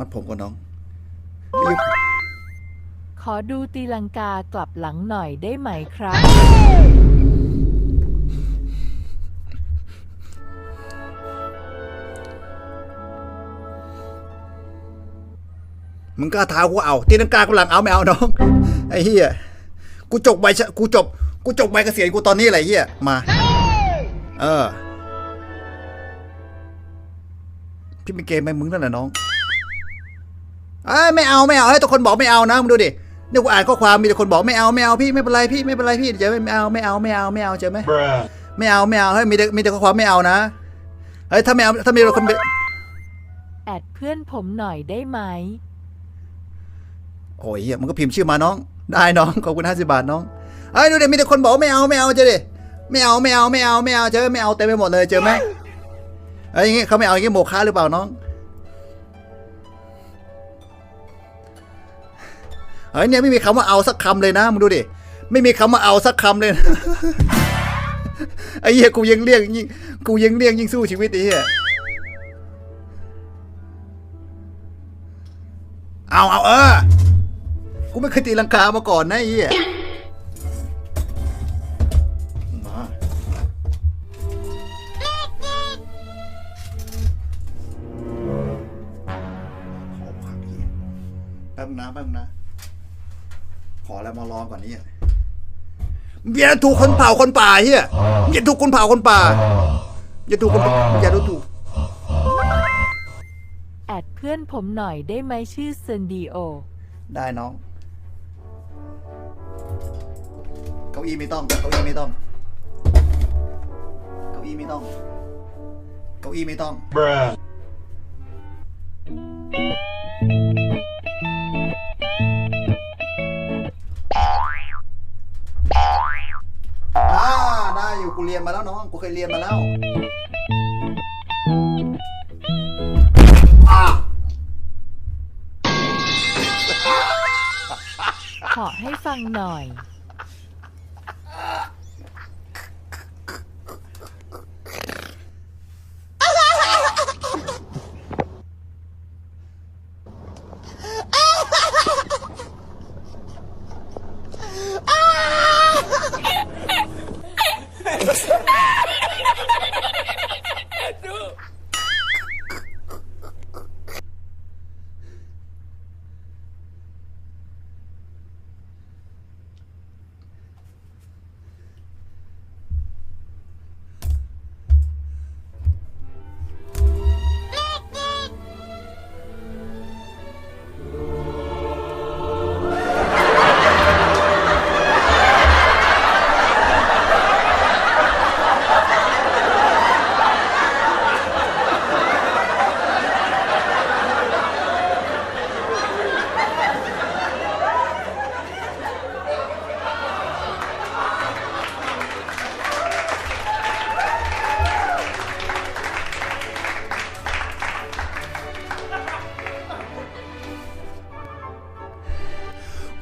มัดผมก่อนน้องไม่อยู่ขอดูตีลังกากลับหลังหน่อยได้ไหมครับ มึงกล้าท้ากูเอา ตีนังกากูหลังเอาไม่เอาน้อง ไอ้เหี้ย กูจบใบชะกูจบ กูจบใบเกษียณกูตอนนี้แหละไอ้เหี้ย มา เออ พี่เป็นเกมไหมมึงนั่นแหละน้อง เอ้ยไม่เอาไม่เอาให้ยทุกคนบอกไม่เอานะมึงดูดิเนี่ยกูอ่านข้อความมีแต่คนบอกไม่เอาไม่เอาพี่ไม่เป็นไรพี่ไม่เป็นไรพี่เดี๋ยวไม่เอาไม่เอาไม่เอาไม่เอาเจอไหม Bruh. ไม่เอาไม่เอาเฮ้ยมีแต่มีแต่ข้อความไม่เอานะเฮ้ยถ้าไม่เอาถ้ามีคนไปแอดเพื่อนผมหน่อยได้ไหมโอ้ยเหี้ยมันก็พิมพ์ชื่อมาน้อง ได้น้องขอบคุณห้าสิบาทน้องเฮ้ยดูดิมีแต่คนบอกว่าไม่เอาไม่เอาเจอดิไม่เอาไม่เอาไม่เอาไม่เอาเจอไม่เอาเต็มไปหมดเลยเจอไหมเฮ้ยอย่างงี้เขาไม่เอาอย่างงี้โมฆะหรือเปล่าน้อง เฮ้ยเนี่ยไม่มีคำว่าเอาสักคำเลยนะมึงดูดิไม่มีคำว่าเอาสักคำเลยนะไอ้เหี้ยกูยังเรียกยิ่งกูยังเรียกยิ่งสู้ชีวิตไอ้เหี้ยเอาเอาเออกูไม่เคยตีลังกามาก่อนนะไอ้เหี้ยมาขอพักเหี้ยแป๊บนะแป๊บนะ ขอแล้วมาลองก่อนนี่อย่าถูกคนเผาคนป่าเฮียอย่าถูกคนเผาคนป่าอย่าถูกคนอย่าดูถูกแอดเพื่อนผมหน่อยได้ไหมชื่อเซนดีโอ ได้น้อง เก้าอี้ไม่ต้อง เก้าอี้ไม่ต้อง เก้าอี้ไม่ต้อง เก้าอี้ไม่ต้อง อยู่กูเรียนมาแล้วน้องกูเคยเรียนมาแล้วขอให้ฟังหน่อย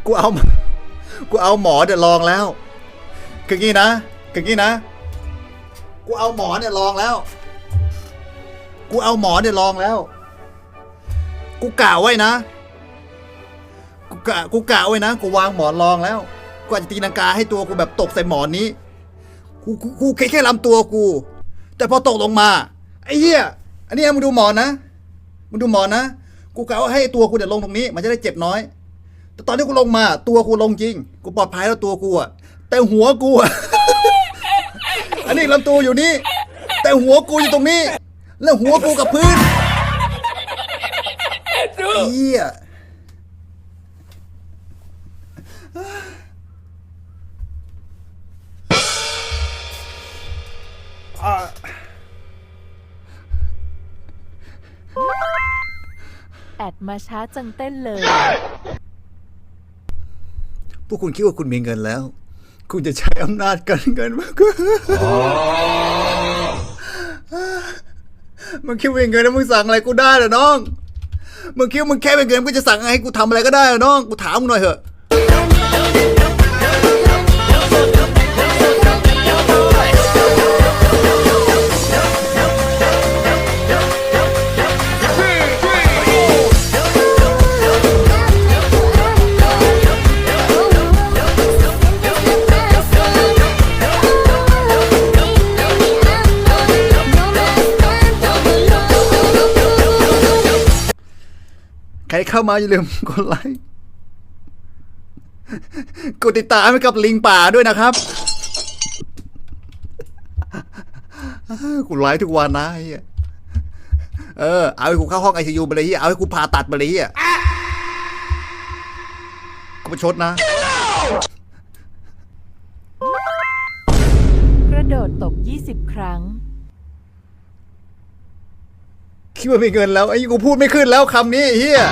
กูเอา กูเอาหมอเดี๋ยวลองแล้วคืองี้นะคืองี้นะ กูเอาหมอเนี่ยลองแล้ว กูเอาหมอเนี่ยลองแล้ว กูกะไว้นะ กูกะกูกะไว้นะ กูวางหมอนรองแล้วกูอาจจะตีลังกาให้ตัวกูแบบตกใส่หมอนนี้กูกูกูแค่แค่ลำตัวกู แต่พอตกลงมาไอ้เหี้ย อันนี้มึงดูหมอนนะ มึงดูหมอนนะ กูกะว่าให้ตัวกูเดี๋ยวลงตรงนี้ มันจะได้เจ็บน้อย แต่ตอนที่กูลงมา ตัวกูลงจริง กูปลอดภัยแล้วตัวกูอะแต่หัวกูอะ อันนี้ลำตัวอยู่นี่ แต่หัวกูอยู่ตรงนี้ แล้วหัวกูกับพื้นเหี้ยแอดมาช้าจังเต้นเลย พวกคุณคิดว่าคุณมีเงินแล้ว คุณจะใช้อำนาจการเงินมากกว่ามึงคิดว่าเงินแล้วมึงสั่งอะไรกูได้เหรอน้อง มึงคิดว่ามึงแค่เป็นเงินมึงจะสั่งให้กูทำอะไรก็ได้เหรอน้อง กูถามมึงหน่อยเถอะ รเข้ามาอย่าลืมกดไลค์กดติดตามให้กับลิงป่าด้วยนะครับกูไลฟ์ทุกวันนะไอ้เหี้ยเออเอาให้กูเข้าห้องไอซียูไปเลยเฮียเอาให้กูผ่าตัดไปเลยเฮียกูประชดนะ กระโดดตบ20 ครั้ง คิดว่ามีเงินแล้วไอ้กูพูดไม่ขึ้นแล้วคำนี้ไอ้เฮีย